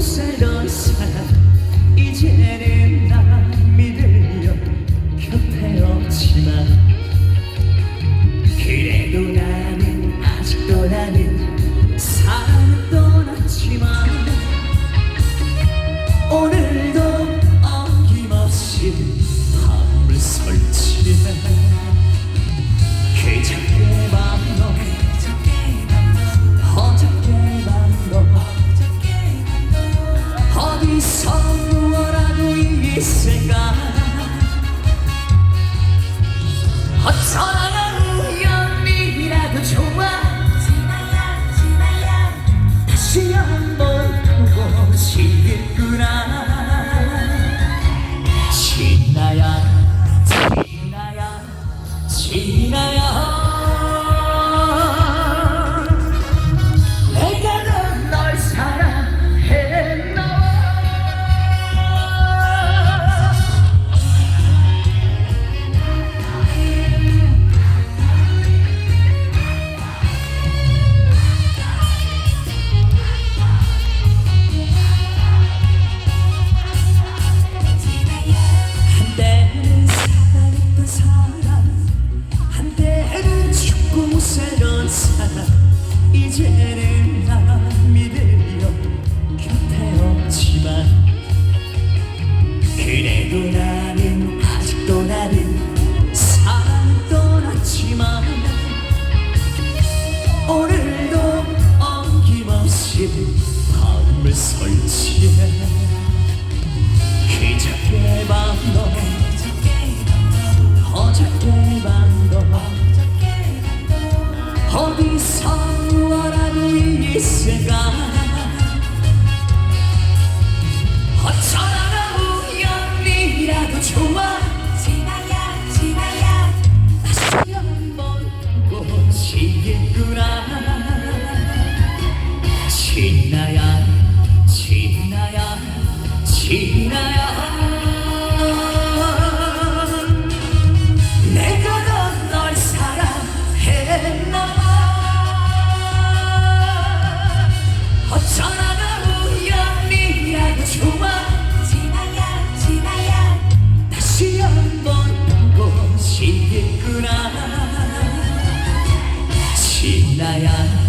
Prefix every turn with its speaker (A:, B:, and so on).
A: será será 君が 밤을 설치해. 그저께 밤도 어저께 밤도 어디서라도 이 새가 어쩌다가 우연이라도
B: 지마야 지마야.
A: 다시 한번 꽃이겠구나. 있구나. 신나야.